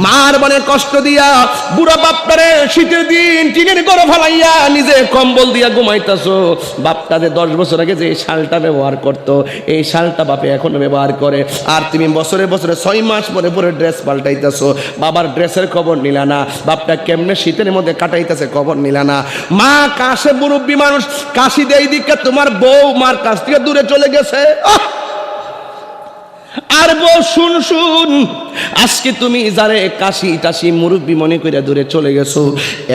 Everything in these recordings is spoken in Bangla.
মার বনে কষ্ট দিয়া বুড়া বাপটারে শীতের দিন টিনের গড়ে ফেলাইয়া নিজে কম্বল দিয়া ঘুমাইতেছো। বাপটা যে দশ বছর আগে যে শালটা ব্যবহার করতো, এই শালটা বাপে এখনও ব্যবহার করে। আর তুমি বছরে বছরে ছয় মাস পরে পরে ড্রেস পাল্টাইতেছো। বাবার ড্রেসের খবর নিলা না। বাপটা কেমনে শীতের মধ্যে কাটাইতেছে খবর নিলা না। মা কাশে মুরব্বী মানুষ, কাশি দেয় দিকে তোমার বউ মার কাছ থেকে দূরে চলে গেছে। আহ! আর শুন শুন। আজকে তুমি যারে কাশি টাশি মুরব্বী মনে করে দূরে চলে গেছো,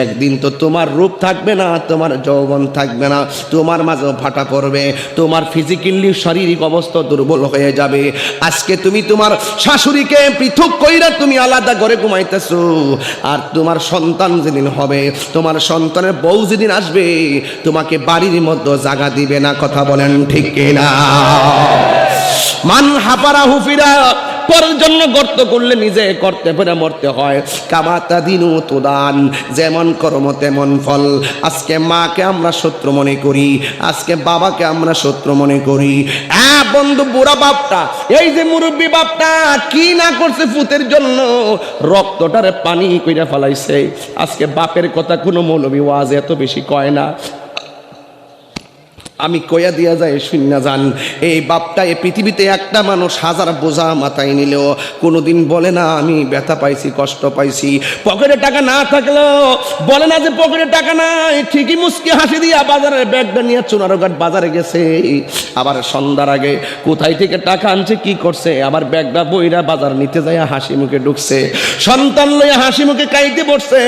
একদিন তো তোমার রূপ থাকবে না, তোমার যৌবন থাকবে না, তোমার মাঝে ফাটা পড়বে, তোমার ফিজিক্যালি শারীরিক অবস্থা দুর্বল হয়ে যাবে। আজকে তুমি তোমার শাশুড়িকে পৃথক কইরা তুমি আলাদা করে ঘুমাইতেছো, আর তোমার সন্তান যেদিন হবে, তোমার সন্তানের বউ যেদিন আসবে, তোমাকে বাড়ির মধ্যে জায়গা দিবে না, কথা বলেন ঠিক কিনা? মান হাপারা হুফিরা পরের জন্য গর্ত করলে নিজে করতে পেরে মরতে হয়। কামাতা দিনু তোদান, যেমন কর্ম তেমন ফল। আজকে মাকে আমরা শত্রু মনে করি, আজকে বাবাকে আমরা শত্রু মনে করি। হ্যাঁ বন্ধু, বুড়া বাপটা, এই যে মুরব্বী বাপটা, কি না করছে ফুতের জন্য? রক্তটারে পানি কইরা ফেলাইছে। আজকে বাপের কথা কোনো মৌলবী ওয়াজ এত বেশি কয় না। আমি কয়া দিয়া যায়, শূন্য যান। এই বাপটা এ পৃথিবীতে একটা মানুষ হাজার বোঝা মাথায় নিলেও কোনোদিন বলে না, আমি ব্যথা পাইছি, কষ্ট পাইছি। পকেটে টাকা না থাকলেও বলে না যে পকেটে টাকা নাই, ঠিকই মুসকি হাসি দিয়া বাজারের ব্যাগটা নিয়ে চুনারোঘাট বাজারে গেছে। আবার সন্ধ্যার আগে কোথায় থেকে টাকা আনছে, কি করছে? আবার ব্যাগটা বইরা বাজার নিতে যায় হাসি মুখে ঢুকছে। সন্তান লইয়া হাসি মুখে কাইতে পড়ছে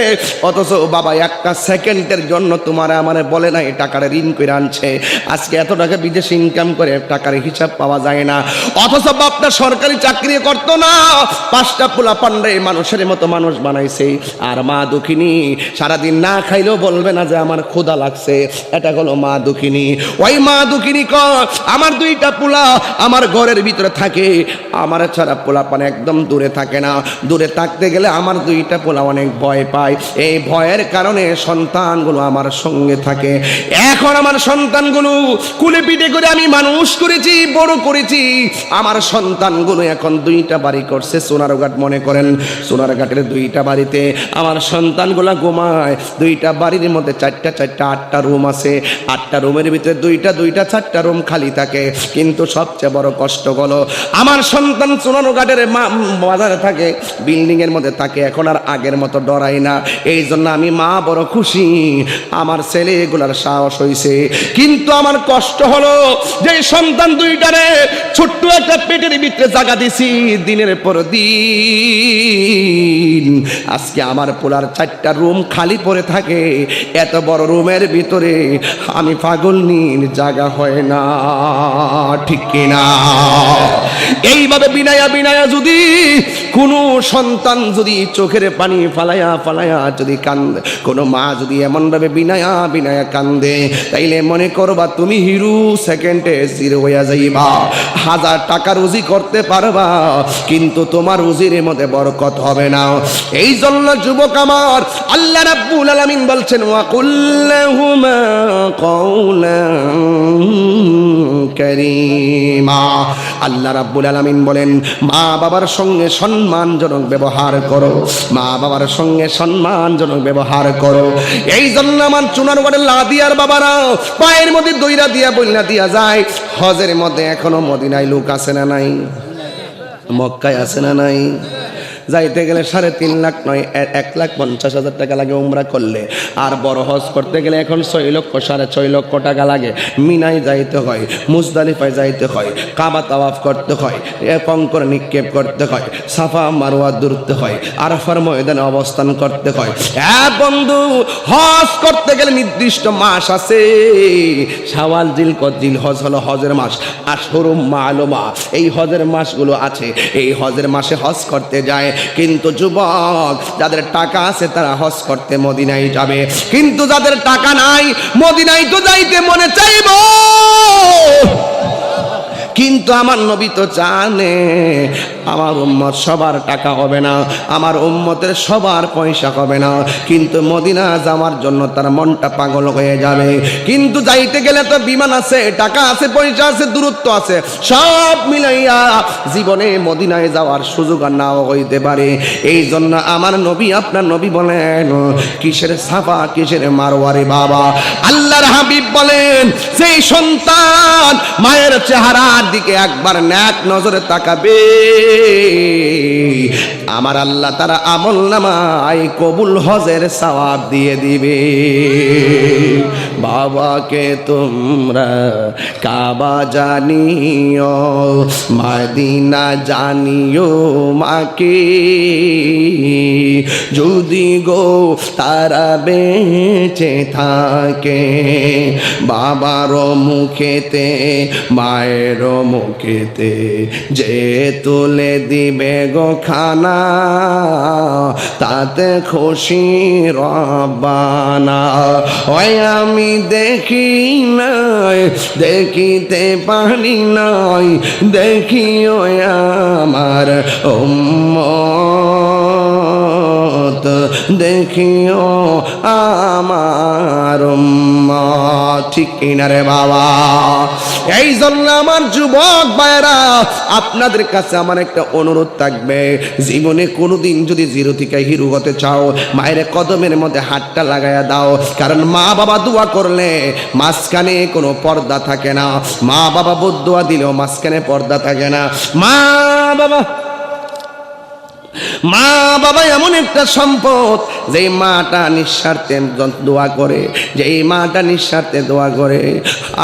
অথচ বাবা, একটা সেকেন্ডের জন্য তোমার আমারে বলে না এই টাকাটা ঋণ করে আনছে। আজকে এত টাকা বিদেশে ইনকাম করে টাকার হিসাব পাওয়া যায় না। অথচ বাপটা সরকারি চাকরি করতো না। পাঁচটা পোলা পান্ডে মানুষের মতো মানুষ বানাইছে। আর মা দুঃখিনী সারাদিন না খাইলেও বলবে না যে আমার ক্ষুধা লাগছে। এটা হলো মা দুঃখিনী। ওই মা দুঃখিনী কর আমার দুইটা পোলা আমার ঘরের ভিতরে থাকে। আমার ছাড়া পোলা পান একদম দূরে থাকে না। দূরে থাকতে গেলে আমার দুইটা পোলা অনেক ভয় পায়। এই ভয়ের কারণে সন্তানগুলো আমার সঙ্গে থাকে। এখন আমার সন্তানগুলো কুলে পিঠে করে আমি মানুষ করেছি, বড় করেছি। আমার সন্তানগুলো এখন দুইটা বাড়ি করছে, সোনারঘাট মনে করেন। সোনারঘাটের দুইটা বাড়িতে আমার সন্তানগুলো ঘুমায়। দুইটা বাড়ির মধ্যে চারটা চারটা, আটটা রুম আছে। আটটা রুমের ভিতরে দুইটা দুইটা, চারটা রুম খালি থাকে। কিন্তু সবচেয়ে বড় কষ্ট হলো, আমার সন্তান সোনারঘাটের বাজারে থাকে বিল্ডিং এর মধ্যে থাকে, এখন আর আগের মতো ডরাই না। এই জন্য আমি মা বড় খুশি, আমার ছেলেগুলার সাহস হইছে। কিন্তু আমার কষ্ট হলো। যে সন্তান দুইটারে ছোট্ট একটা পেটের ভিতরে জায়গা দিছি, দিনের পর দিন। আজকে আমার পোলার চারটা রুম খালি পড়ে থাকে। এত বড় রুমের ভিতরে আমি পাগল নিন জায়গা হয় না, ঠিক কিনা? এইভাবে বিনায়া বিনায়া যদি কোনো সন্তান যদি চোখের পানি ফালায়া ফালায়া যদি কান্দে, কোনো মা যদি এমনভাবে বিনায়া বিনায়া কান্দে, তাইলে মনে করবা তুমি হিরু সেকেন্ডে জিরো হইয়া যাইবা। হাজার টাকা রুজি করতে পারবা, কিন্তু তোমার রুজির মধ্যে বরকত হবে না। এই জন্য যুবক আমার, আল্লাহ রাব্বুল আলামিন বলছেন, ওয়া কুল্লাহুমা কওলান কারীমা। আল্লাহ রাব্বুল আলামিন বলেন, মা বাবার সঙ্গে সম্মানজনক ব্যবহার করো। মা বাবার সঙ্গে সম্মানজনক ব্যবহার করো। এই জন্য আমার চুনার গড়ে লাদিয়ার বাবারা, পায়ের মধ্যে দইরা দিয়া, বইলা দিয়া যায়। হজের মধ্যে এখনও মদিনায় লোক আছে না নাই? মক্কায় আছে না নাই? যাইতে গেলে সাড়ে তিন লাখ নয় এক লাখ পঞ্চাশ হাজার টাকা লাগে উমরা করলে। আর বড় হজ করতে গেলে এখন ছয় লক্ষ, সাড়ে ছয় লক্ষ টাকা লাগে। মিনায় যাইতে হয়, মুজদালিফায় যাইতে হয়, কাবা তাওয়াফ করতে হয় কঙ্কর নিক্ষেপ করতে হয়, সাফা মারোয়া দূরতে হয়, আরফার ময়দানে অবস্থান করতে হয়। হ্যাঁ বন্ধু, হজ করতে গেলে নির্দিষ্ট মাস আছে। সাওয়াল জিল জিল হজ হলো হজের মাস। আশহরুম মালুমা, এই হজের মাসগুলো আছে। এই হজের মাসে হজ করতে যায় কিন্তু যুবক, যাদের টাকা আছে তারা হজ করতে মদিনায় যাবে। কিন্তু যাদের টাকা নাই, মদিনায় তো যাইতে মনে চাইব। কিন্তু আমার নবী তো জানে, আমার উম্মত সবার টাকা হবে না, আমার উম্মতের সবার পয়সা হবে না। কিন্তু মদিনা যাওয়ার জন্য তার মনটা পাগল হয়ে যাবে। কিন্তু যাইতে গেলে তো বিমান আছে, টাকা আছে, পয়সা আছে, দূরত্ব আছে, সব মিলাইয়া জীবনে মদিনায় যাওয়ার সুযোগ আর নাও হইতে পারে। এই জন্য আমার নবী, আপনার নবী বলেন, কিসের সাফা, কিসের মারোয়ারে বাবা? আল্লাহর হাবিব বলেন সেই সন্তান মায়ের চেহারার দিকে একবার ন্যাক নজরে তাকাবে। আমার আল্লাহ তারা আমল নামায় কবুল হজের সওয়াব দিয়ে দিবে। বাবাকে তোমরা কাবা জানিও, মাদিনা জানিও মাকে। যদি গো তারা বেঁচে থাকে, বাবার মুখেতে মায়ের মুখেতে যে তুলে দিবে গো খানা, তাতে খুশি রবানা ওই আমি দেখি নাই, দেখিতে পারি নাই দেখি ওই আমার উম্মত। দেখিও আমার ঠিক কিনা রে বাবা? এই জন্য আমার যুবক ভাইরা আপনাদের কাছে আমার একটা অনুরোধ থাকবে। জীবনে কোনোদিন যদি জিরো থেকে হিরো হতে চাও, মায়ের কদমের মধ্যে হাতটা লাগাইয়া দাও। কারণ মা বাবা দোয়া করলে মাঝখানে কোনো পর্দা থাকে না। মা বাবা বদুয়া দিলেও মাঝখানে পর্দা থাকে না। মা বাবা মা বাবা এমন একটা সম্পদ যে মাটা নিঃস্বার্থে দোয়া করে যে এই মাটা নিঃস্বার্থে দোয়া করে।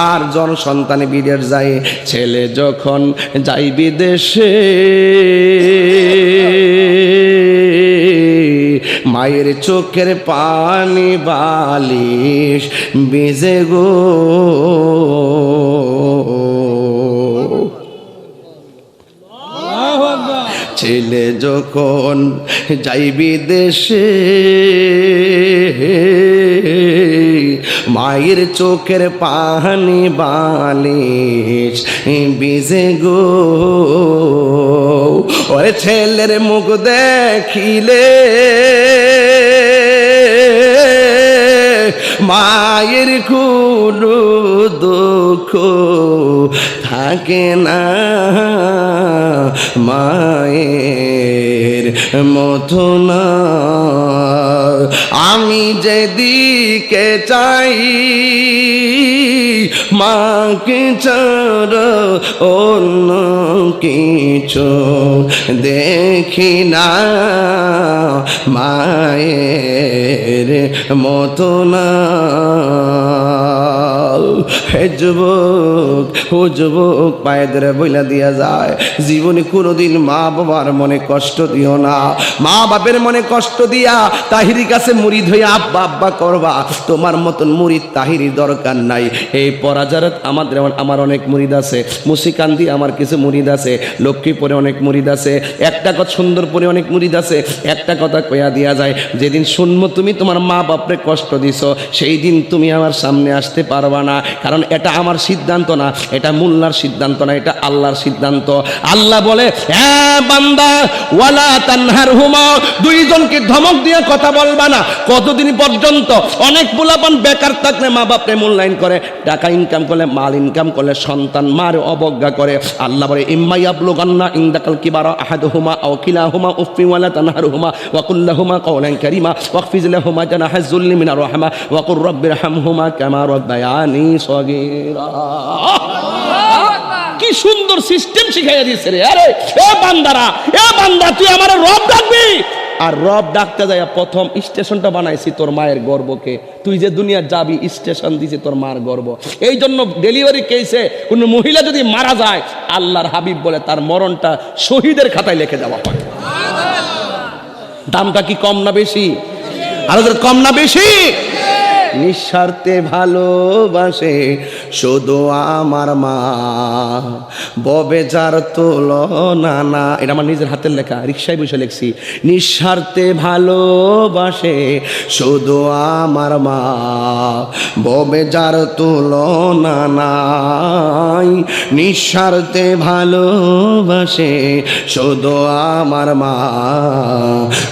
আর জন সন্তানে বিদেশ যায়, ছেলে যখন যাই বিদেশে, মায়ের চোখের পানি বালিশ বেজে গো। ছেলে যখন যাইবি দেশে মায়ের চোখের পানি বালিশ বিজে গো। ওরে ছেলের মুখ দেখিলে, মায়ের কোনো দুঃখ থাকে না মায়ের মতো না আমি যেদিকে চাই, মাকে ছাড়া অন্য কিছু দেখি না। মায়ের মতো না হে যুবক, ও যুবক, পায়ে ধরে বইলা দিয়া যায়। জীবনে কোনোদিন মা বাবার মনে কষ্ট দিও না। মা বাপের মনে কষ্ট দিয়া তাহিরি কাছে মুড়িদ হইয়া আব্বা আব্বা করবা। তোমার মতন মুড়িদ তাহিরি দরকার নাই। এই পরাজারত আমাদের আমার অনেক মুড়িদ আছে। মুসিকান্দি আমার কিছু মুড়িদ আছে। লক্ষ্মীপুরে অনেক মুড়িদ আছে। একটা কথা সুন্দরপুরে অনেক মুড়িদ আছে। একটা কথা কয়া দিয়া যায়, যেদিন শুনব তুমি তোমার মা বাপরে কষ্ট দিছ, সেই দিন তুমি আমার সামনে আসতে পারবা না, কারণ এটা আমার সিদ্ধান্ত না, এটা মোল্লার সিদ্ধান্ত না, এটা আল্লাহর সিদ্ধান্ত। আল্লাহ বলে তানহার হুমা দুইজনকে ধমক দিয়ে কথা বলবা না। কতদিন পর্যন্ত অনেক পোলাপান বেকার থাকলে মা বাপরে মূল্যায়ন করে, টাকা ইনকাম করলে মাল ইনকাম করলে সন্তান মার অবজ্ঞা করে। আল্লাহ বলে ইম্মাই আবলুগান্না ইন্দাকাল কিবারা আহাদুহুমা আও কিলাহুমা উফি ওয়ালা তানহারহুমা ওয়া কুল্লাহুমা কওলান কারীমা ওয়াকফিজ লাহুমা জানাহা যুল্লি মিনার রাহমা ওয়া কুর রাব্বিরহামহুমা কামা রাব্বায়ানি। সগীরা কি সুন্দর সিস্টেম শিখাইয়া দিয়েছে রে। আরে, এ বান্দারা, এ বান্দা, তুই আমার রব ডাকবি। আর রব ডাকতে যায় প্রথম স্টেশনটা বানাইছি তোর মায়ের গর্বকে। তুই যে যাবি, স্টেশন তোর মার গর্ব। এই জন্য ডেলিভারি কেসে কোনো মহিলা যদি মারা যায়, আল্লাহর হাবিব বলে তার মরণটা শহীদের খাতায় লিখে দেওয়া হয়। দামটা কি কম না বেশি? আর কম না বেশি? নিঃস্বার্থে ভালোবাসে শুধু আমার মা। ববে যার তুলনা না। এটা আমার নিজের হাতের লেখা রিক্সায় বসে লেখছি। নিঃস্বার্থে ভালোবাসে শুধু আমার মা। ববে যার তুলনা নাই, নিঃস্বার্থে ভালোবাসে শুধু আমার মা।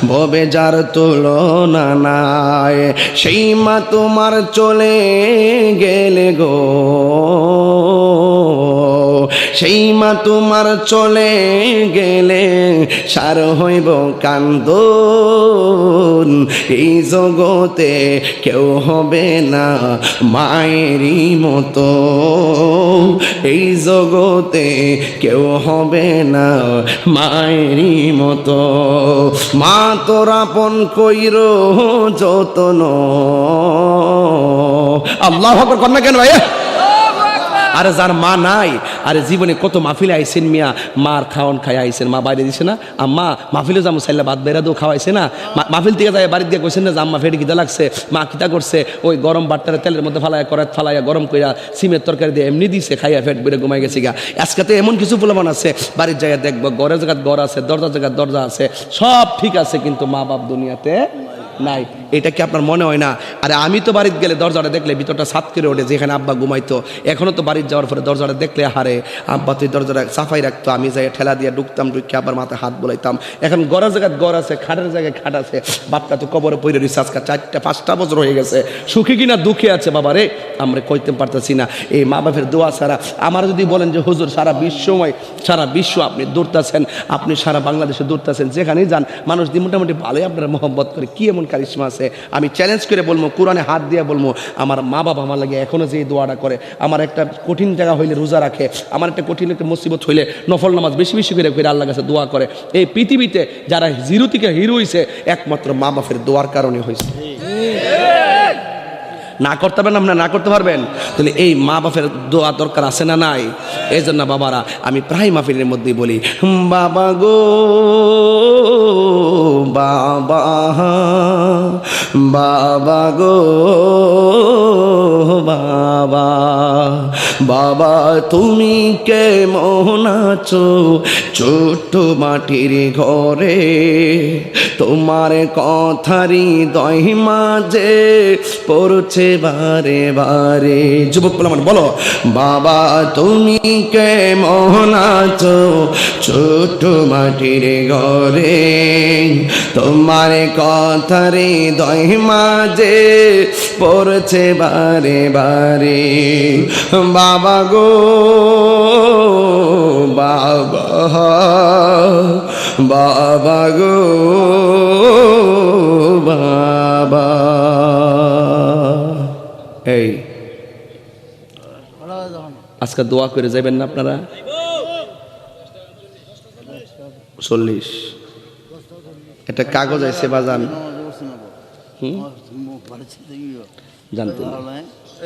ববে যার তুলনা নাই, সেই মা তোমার চলে গেলে গো। সেই মা তোমার চলে গেলে সার হইব কান্দ এই জগতে কেউ হবে না মায়েরই মতো। এই জগতে কেউ হবে না মায়েরই মতো। মা তোরা পন কইর যতন। আল্লাহ কন্যা কেন ভাইয়া? আরে যার মা নাই, আরে জীবনে কত মাহফিলে আইসেন মিয়া, মার খাওয়ান খাই আইসেন মা বাইরে দিছে না? আম্মা, মাহফিলে যাব সাইলে ভাত বেড়া দিও খাওয়াইছে না? মাহফিল থেকে যায় বাড়িতে দিয়ে কইছেন না যে, আম্মা, ফেটে খিদা লাগছে, মা কিতা করছে, ওই গরম বাট্টারে তেলের মধ্যে ফালাইয়া করাত ফালাইয়া, গরম কইরা সিমের তরকারি দিয়ে এমনি দিছে, খাইয়া ফেট বেড়ে ঘুমাই গেছে গা। আজকে এমন কিছু প্রলোভন আছে, বাড়ির জায়গায় দেখব, ঘরের জায়গায় ঘর আছে, দরজার জায়গায় দরজা আছে, সব ঠিক আছে, কিন্তু মা বাপ দুনিয়াতে নাই। এটা কি আপনার মনে হয় না? আরে আমি তো বাড়িতে গেলে দরজাটা দেখলে ভিতরটা সাত করে ওঠে, যেখানে আব্বা ঘুমাইতো। এখনও তো বাড়ির যাওয়ার পরে দরজাটা দেখলে হারে, আব্বা তুই দরজাটা সাফাই রাখতো, আমি যাই ঠেলা দিয়ে ঢুকতাম ঢুকে আবার মাথায় হাত বলাইতাম। এখন গড়ার জায়গায় গড় আছে, খাটের জায়গায় খাট আছে, বাপটা তো কবরে পড়ে রয়েছে আজকে চারটা, পাঁচটা বছর হয়ে গেছে। সুখী কিনা, দুঃখে আছে বাবা রে? আমরা কইতে পারতেছি না। এই মা বাপের দোয়া ছাড়া, আমার যদি বলেন যে, হুজুর, সারা বিশ্বময়, সারা বিশ্ব আপনি দৌড়তেছেন, আপনি সারা বাংলাদেশে দৌড়তেছেন, যেখানেই যান, মানুষ দিয়ে মোটামুটি ভালোই আপনারা মোহব্বত করে, কি এমন কারিশমা আছে? আমি চ্যালেঞ্জ করে বলব, কোরআনে হাত দিয়ে বলব, আমার মা বাবা আমার লাগে এখনও যে দোয়াটা করে, আমার একটা কঠিন জায়গা হইলে রোজা রাখে, আমার একটা কঠিন একটা মুসিবত হইলে নফল নামাজ বেশি বেশি করে করে আল্লাহ কাছে দোয়া করে। এই পৃথিবীতে যারা জিরো থেকে হিরো হয়েছে একমাত্র মা বাপের দোয়ার কারণে হয়েছে না করতে পারবেন, আপনারা না করতে পারবেন। তাহলে এই মা বাপের দোয়া দরকার আছে না নাই? এই জন্য বাবারা, আমি প্রায় মাহফিলের মধ্যেই বলি বাবা গো, বাবা বাবা গো, বাবা বাবা, তুমি কেমন আছো? ছোট্ট মাটির ঘরে তোমার কথারি দয় মাঝে পড়ছে বারে বারে। যুবক বলে বলো, বাবা, তুমি কেমন আছো? ছোট মাটির ঘরে। তোমার কথারি দয় মাঝে পড়ছে বারে বারে। বাবা গো, বাবা বাবা গো, বাবা। এই। আজকে দোয়া করে যাবেন না আপনারা? চল্লিশ। একটা কাগজ আছে বাজান। হুম? জানতেন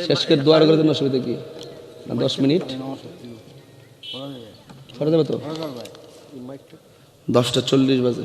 শেষ করে দোয়ার করে দেন, অসুবিধা কি? না, দশ মিনিট? সরে দেবে তো? দশটা চল্লিশ বাজে।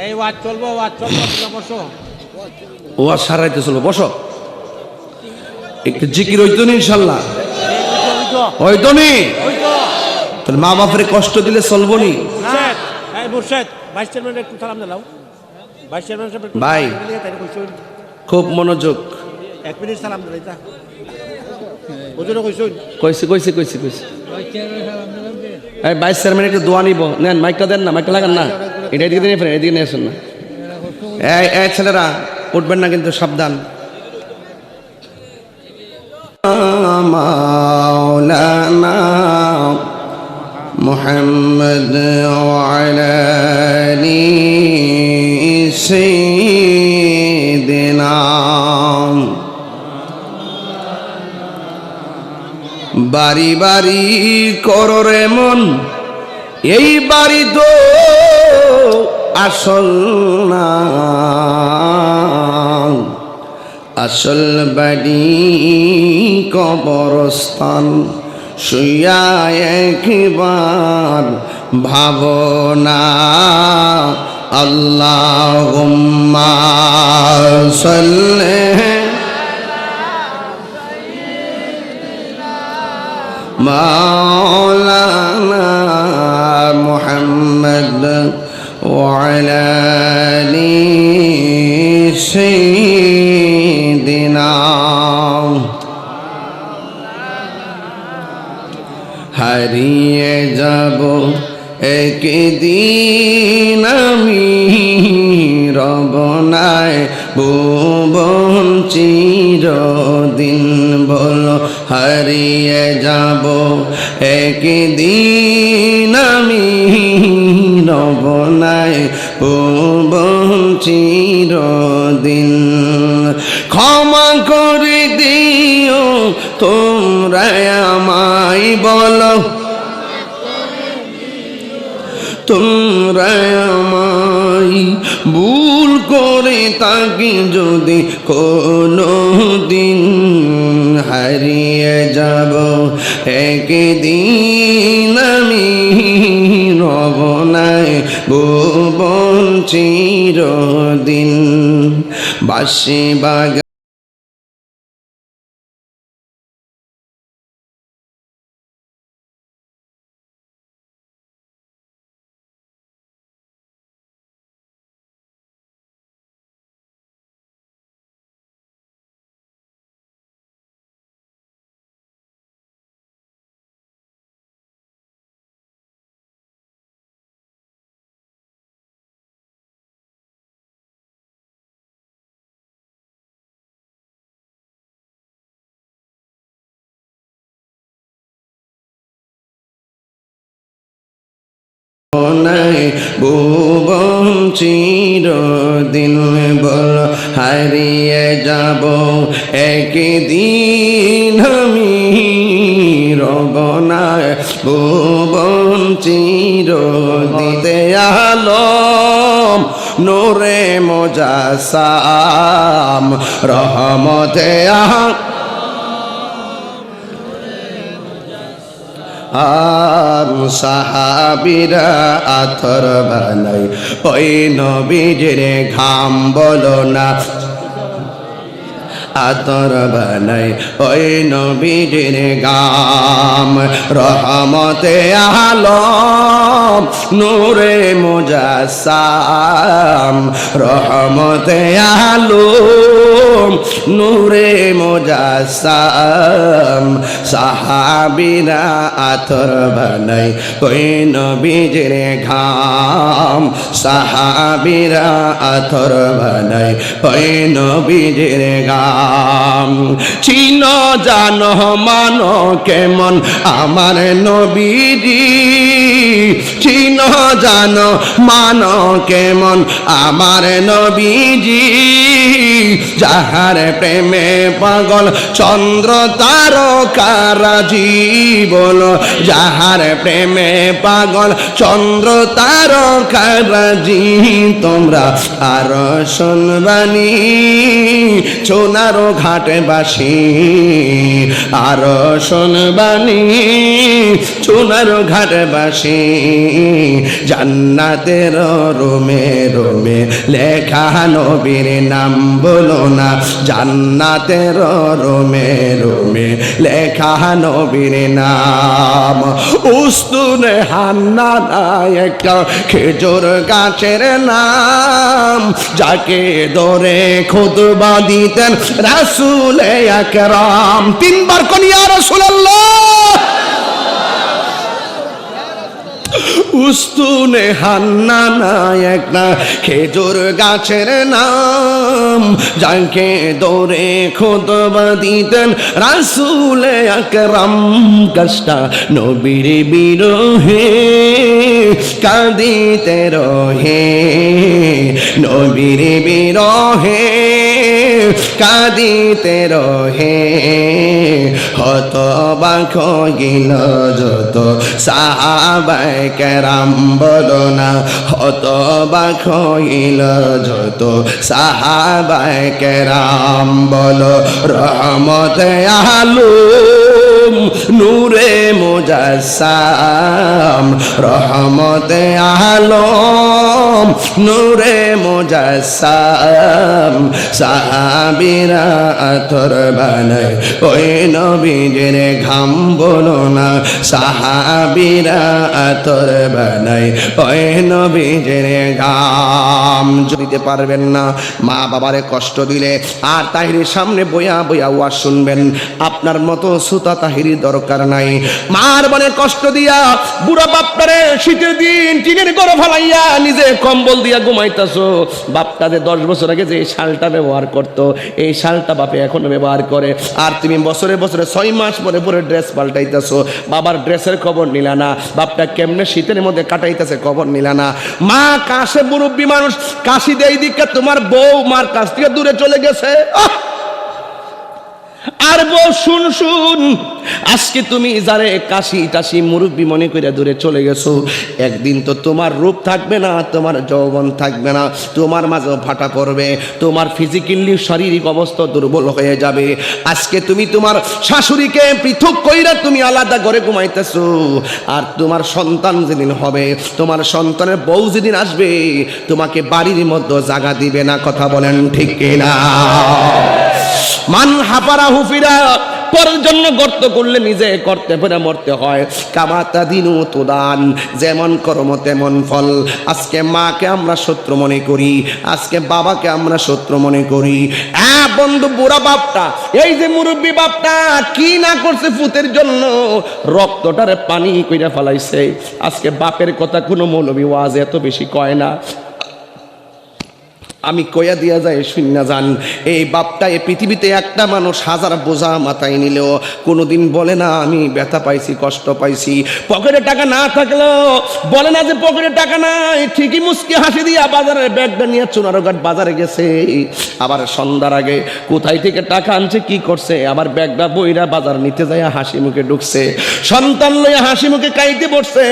এই ওয়াজ চলবো ওয়াজ চলবো তোমরা বসো। ও আর সারাইতে চলবো বসো। একটু জিকির হইতো নি ইনশাল্লাহ। হইতো নি? তাহলে মা বাপরে কষ্ট দিলে চলবো নি? ভাইস ভাই। খুব মনোযোগ। এক মিনিট সালাম কইছি। কইছি কইছি কইছি এই বাইশ চেয়ারম্যান একটু দোয়া নিব। নেন মাইকটা দেন না মাইকটা লাগান না। এটা এদিকে নিয়ে ফেলেন এদিকে নিয়ে আসুন না। ছেলেরা, উঠবেন না কিন্তু, সাবধান। মোহাম্মদ محمد وعلى বাড়ি বাড়ি কররে মন। এই বাড়ি দো আসল না। আসল বাড়ি কবরস্থান শুয়া একবার ভাবনা। আল্লাহ মাওলা محمد وعلى آل سيدنا হারিয়ে যাব একদিন আমি রবনায় ভুবন চিরদিন বল, হারিয়ে যাব একদিন আমি রবনায় ভুবন চিরদিন ক্ষমা করে দিও, তোমরা আমায় বলো। তোমরা আমায় করে তাকে যদি কোনো দিন হারিয়ে যাব একদিন আমি রবনায় ভুবন চিরদিন। বাসি বাগ ভুবন চিরদিন বল হারিয়ে যাব। একদিন আমি রবনায় ভুবন চিরদিতে আলম, নোরে মোজাসাম, রহমতে আহ আর সাহাবিরা আথর বানাই। ওই নবীজের ঘাম বলো না। আতর বানাই, ওই নবীজের গাম। রহমতে আলম, নূরে মুজাসাম রহমতে আলম, নূরে মুজাসাম সাহাবিরা আতর বানাই, ওই নবীজের ঘাম সাহাবিরা আতর বানাই, ওই নবীজের গাম। চিন জান মান কেমন আমার নবীজি। চিন জান, মান কেমন? আমার নবীজি, যাহার প্রেমে পাগল, চন্দ্র তারকারা জীবন যাহার প্রেমে পাগল, চন্দ্র তারকারা জি তোমরা আর শুনবানি। সোনারো ঘাটে বাসি আর শুনবানি। সোনারো ঘাটে বাসি জান্নাতের রোমে রোমে লেখা নবীর নাম বলো না। জান্নাতের রোমে রোমে লেখা নবীর নাম। উস্তুনে হান্না একটা খেজুর গাছের নাম। যাকে দরে খুতবা দিতেন রাসুল একরাম। তিনবার কনিয়া রাসূলুল্লাহ। উস্তুনে হান্না নায়ক না খেজুর গাছের নাম। যাকে দৌড়ে খোদবা দিতেন রাসুল আকরাম। কষ্টা নবীর বিরোহে, কাঁদিতে রহে। নবীর বিরহে, কাঁদিতে রহে। হত বাখ গিল যত সাহাবাই কেরাম বলো না হত বাখ গিল যত সাহাবাই কেরাম বলো, রহমত আলুম, নূরে মুজাসাম রহমতে আলম, নূরে মুজাসাম সাহাবিরা আতর বানায়, ওই নবীজের ঘাম বলো না, সাহাবিরা আথর বানায়, ওই নবীজের ঘাম। দিতে পারবেন না, মা বাবারে কষ্ট দিলে, আর তাহিরের সামনে বইয়া বইয়া ওয়াজ শুনবেন, আপনার মতো সুতা তাহিরি দরকার নাই। মার বনে কষ্ট দিয়া বুড়া বাপটারে শীতের দিন টিনের গরম ফালাইয়া নিজে কম্বল দিয়া ঘুমাইতাছো। বাপটা যে দশ বছর আগে যে শালটা ব্যবহার করত, এই শালটা বাপে এখনও ব্যবহার করে। আর তুমি বছরে বছরে ছয় মাস পরে পরে ড্রেস পাল্টাইতেছো। বাবার ড্রেসের খবর নিলা না। বাপটা কেমনে শীতের মধ্যে কাটাইতেছে খবর নিলা না। মা কাশে মুরব্বী মানুষ কাশি দেয় দিকে তোমার বউ মার কাছ থেকে দূরে চলে গেছে! আর বউ শুন শুন। আজকে তুমি যারে কাশি টাশি মুরব্বী মনে করে দূরে চলে গেছো, একদিন তো তোমার রূপ থাকবে না, তোমার যৌবন থাকবে না, তোমার মাঝেও ফাটা পড়বে, তোমার ফিজিক্যালি শারীরিক অবস্থা দুর্বল হয়ে যাবে। আজকে তুমি তোমার শাশুড়িকে পৃথক কইরা তুমি আলাদা ঘরে ঘুমাইতেছো, আর তোমার সন্তান যেদিন হবে, তোমার সন্তানের বউ যেদিন আসবে, তোমাকে বাড়ির মধ্যে জায়গা দিবে না, কথা বলেন ঠিক কিনা? মান হাপারা হুফিরা গর্ত করলে নিজে করতে পেরে মরতে হয়। কামাতা দিনু তুদান, যেমন কর্ম তেমন ফল। আজকে মাকে আমরা শত্রু মনে করি, আজকে বাবাকে আমরা শত্রু মনে করি। হ্যাঁ বন্ধু, বুড়া বাপটা, এই যে মুরব্বী বাপটা, কি না করছে ফুতের জন্য? রক্তটারে পানি কইরা ফেলাইছে। আজকে বাপের কথা কোনো মৌলবী ওয়াজ এত বেশি কয় না। আমি কয়া দিয়া যায় শূন্য যান। এই বাপটা এই পৃথিবীতে একটা মানুষ হাজার বোঝা মাথায় নিলেও কোনোদিন বলে না, আমি ব্যথা পাইছি, কষ্ট পাইছি। পকেটে টাকা না থাকলেও বলে না যে পকেটে টাকা নাই। ঠিকই মুসকি হাসি দিয়া বাজারের ব্যাগটা নিয়ে চুনারঘাট বাজারে গেছে। আবার সন্ধ্যার আগে কোথায় থেকে টাকা আনছে, কি করছে? আবার ব্যাগটা বইরা বাজার নিতে যায় হাসি মুখে ঢুকছে। সন্তান লইয়া হাসি মুখে কাইতে পড়ছে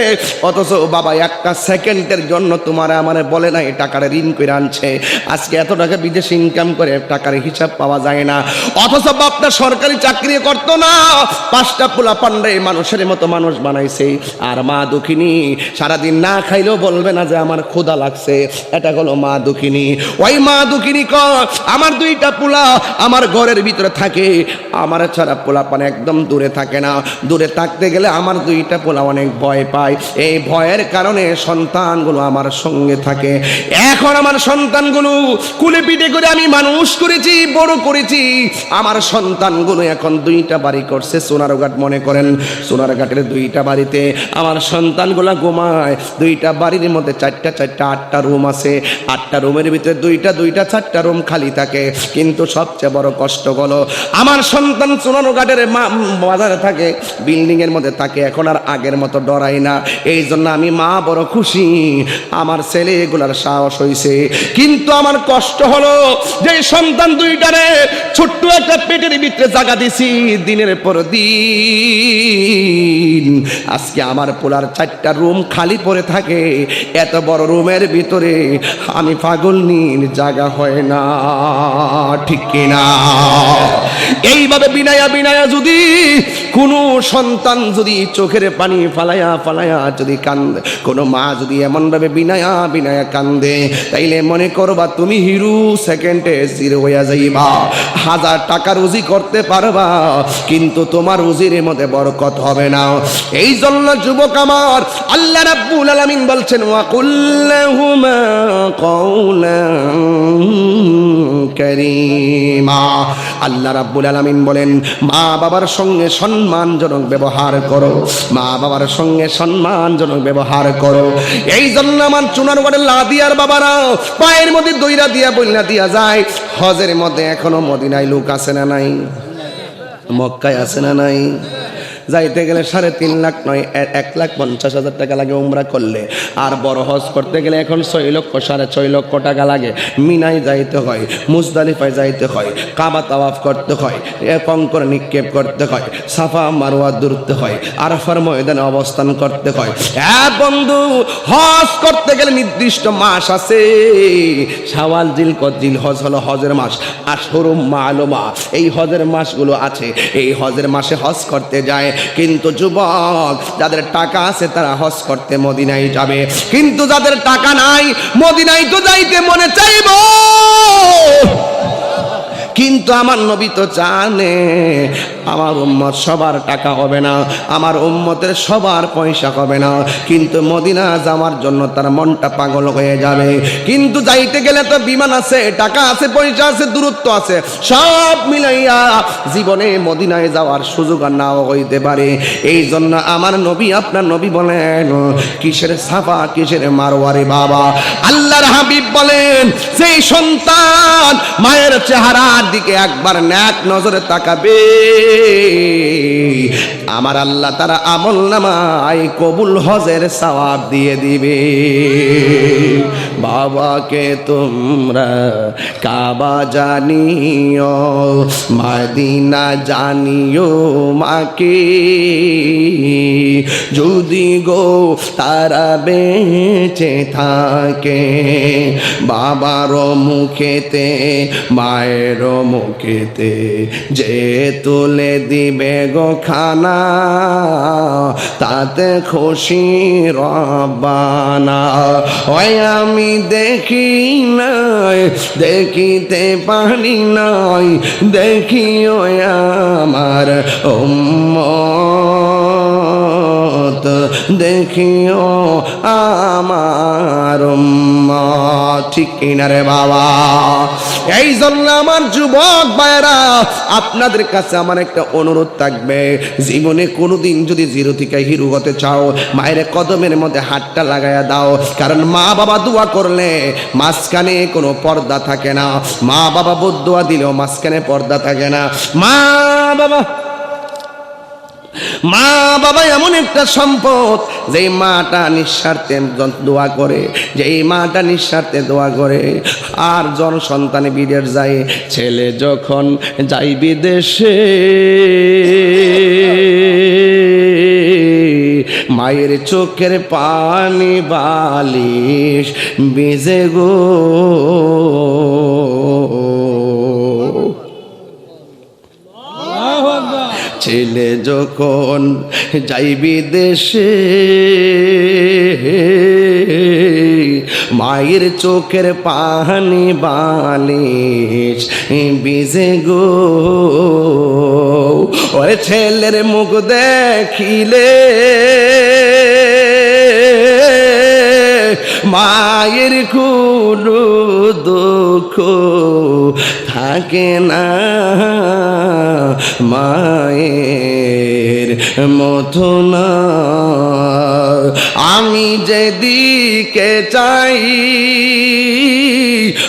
অথচ বাবা একটা সেকেন্ডের জন্য তোমার আমারে বলে না এই টাকাটা ঋণ করে আনছে। আজকে এত টাকা বিদেশে ইনকাম করে টাকার হিসাব পাওয়া যায় না। অথচ বাপটা সরকারি চাকরি করতো না। পাঁচটা পোলা পান্ডে মানুষের মতো মানুষ বানাইছে। আর মা দুঃখিনী সারাদিন না খাইলেও বলবে না যে আমার ক্ষুধা লাগছে। এটা হলো মা দুঃখিনী। ওই মা দুঃখিনী ক, আমার দুইটা পোলা আমার ঘরের ভিতরে থাকে। আমার ছাড়া পোলা পান একদম দূরে থাকে না। দূরে থাকতে গেলে আমার দুইটা পোলা অনেক ভয় পায়। এই ভয়ের কারণে সন্তানগুলো আমার সঙ্গে থাকে। এখন আমার সন্তানগুলো কুলে পিঠে করে আমি মানুষ করেছি, বড় করেছি। আমার সন্তানগুলো এখন দুইটা বাড়ি করছে, সোনারঘাট মনে করেন। সোনারঘাটের দুইটা বাড়িতে আমার সন্তানগুলো ঘুমায়। দুইটা বাড়ির মধ্যে চারটা চারটা, আটটা রুম আছে। আটটা রুমের ভিতরে দুইটা দুইটা, চারটা রুম খালি থাকে। কিন্তু সবচেয়ে বড় কষ্ট হলো, আমার সন্তান সোনারঘাটের মা- বাজারে থাকে বিল্ডিং এর মধ্যে থাকে, এখন আর আগের মতো ডরাই না। এই জন্য আমি মা বড় খুশি। আমার ছেলে এগুলার সাহস হইছে। কিন্তু আমার কষ্ট হলো, যে সন্তান দুইটারে ছোট্ট একটা পেটের ভিতরে জায়গা দিছি দিনের পর দিন। আজকে আমার পোলার চারটা রুম খালি পড়ে থাকে, এত বড় রুমের ভিতরে আমি পাগল নিন জায়গা হয় না, ঠিক কিনা? এইভাবে বিনায়া বিনায়া যদি কোনো সন্তান যদি চোখের পানি ফালায়া ফালায়া যদি কান্দে, কোনো মা যদি এমনভাবে বিনায়া বিনায়া কান্দে, তাইলে মনে করবা তুমি হিরু সেকেন্ডে জিরো হইয়া যাইবা। হাজার টাকা রুজি করতে পারবা, কিন্তু তোমার রুজির মধ্যে বরকত হবে না। এই জন্য যুবক আমার, আল্লাহ রাব্বুল আলামিন বলছেন, ওয়া কুল্লাহুমা কওলান কারীমা। আল্লাহ রাব্বুল আলামিন বলেন, মা বাবার সঙ্গে সম্মানজনক ব্যবহার করো, মা বাবার সঙ্গে সম্মানজনক ব্যবহার করো। এই জন্য আমার চুনারগড়ের লাদিয়ার বাবারা, পায়ের মধ্যে দইরা দিয়া, বইলা দিয়া যায়। হজের মধ্যে এখনও মদিনায় লোক আছে না নাই? মক্কায় আছে না নাই? যাইতে গেলে সাড়ে তিন লাখ নয় এক লাখ পঞ্চাশ হাজার টাকা লাগে উমরা করলে। আর বড় হজ করতে গেলে এখন ছয় লক্ষ, সাড়ে ছয় লক্ষ টাকা লাগে। মিনাই যাইতে হয়, মুজদালিফায় যাইতে হয়, কাবা তাওয়াফ করতে হয় কঙ্কর নিক্ষেপ করতে হয়, সাফা মারোয়া দূরতে হয়, আরাফার ময়দানে অবস্থান করতে হয়। হ্যাঁ বন্ধু, হজ করতে গেলে নির্দিষ্ট মাস আছে। শাওয়াল জিল জিল হজ হলো হজের মাস। আর আশহরুম মালুমা, এই হজের মাসগুলো আছে। এই হজের মাসে হজ করতে যায় কিন্তু যুবক, যাদের টাকা আছে তারা হস করতে মদিনাই যাবে। কিন্তু যাদের টাকা নাই মদিনাই তো যাইতে মনে চাইব। কিন্তু আমার নবী তো জানে আমার উম্মত সবার টাকা হবে না, আমার উম্মতের সবার পয়সা হবে না। কিন্তু মদিনা যাওয়ার জন্য তার মনটা পাগল হয়ে যাবে। কিন্তু যাইতে গেলে তো বিমান আছে, টাকা আছে, পয়সা আছে, দূরত্ব আছে, সব মিলাইয়া জীবনে মদিনায় যাওয়ার সুযোগ আর নাও হইতে পারে। এই জন্য আমার নবী, আপনার নবী বলেন, কিসের সাফা, কিসের মারোয়ারে বাবা? আল্লাহর হাবিব বলেন সেই সন্তান মায়ের চেহারার দিকে একবার ন্যাক নজরে তাকাবে আমার আল্লাহ তারা আমল নামায় কবুল হজের সওয়াব দিয়ে দিবে। বাবাকে তোমরা কাবা জানিও, মাদিনা জানিও মাকে। যদি গো তারা বেঁচে থাকে, বাবার মুখেতে, মায়ের মুখেতে যে তুলে দিবে গো খানা, তাতে খুশি রবানা ওই আমি দেখি নাই দেখিতে পারি নাই দেখি ওই আমার উম্মত দেখিও আমার উম্মত। ঠিক কিনা রে বাবা? এই জন্য আমার যুবক ভাইরা আপনাদের কাছে আমার একটা অনুরোধ থাকবে। জীবনে কোনোদিন যদি জিরো থেকে হিরো হতে চাও, মায়ের কদমের মধ্যে হাতটা লাগাইয়া দাও। কারণ মা বাবা দোয়া করলে মাঝখানে কোনো পর্দা থাকে না। মা বাবা বদুয়া দিলেও মাঝখানে পর্দা থাকে না। মা বাবা মা বাবা এমন একটা সম্পদ যে মাটা নিঃস্বার্থে দোয়া করে যে এই মাটা নিঃস্বার্থে দোয়া করে। আর জন সন্তান বিদেশ যায়, ছেলে যখন যাই বিদেশে, মায়ের চোখের পানি বালিশ বেজে গো। ছেলে যখন যাইবি দেশে, মায়ের চোখের পানি বালিশ বিজে গো। ওরে ছেলের মুখ দেখিলে মায়ের কোনো দুঃখ থাকে না মায়ের মতো না। আমি যেদিকে চাই,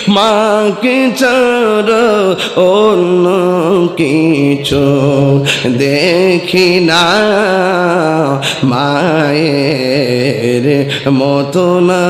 মাকে ছাড়া অন্য কিছু দেখি না। মায়ের মতো না।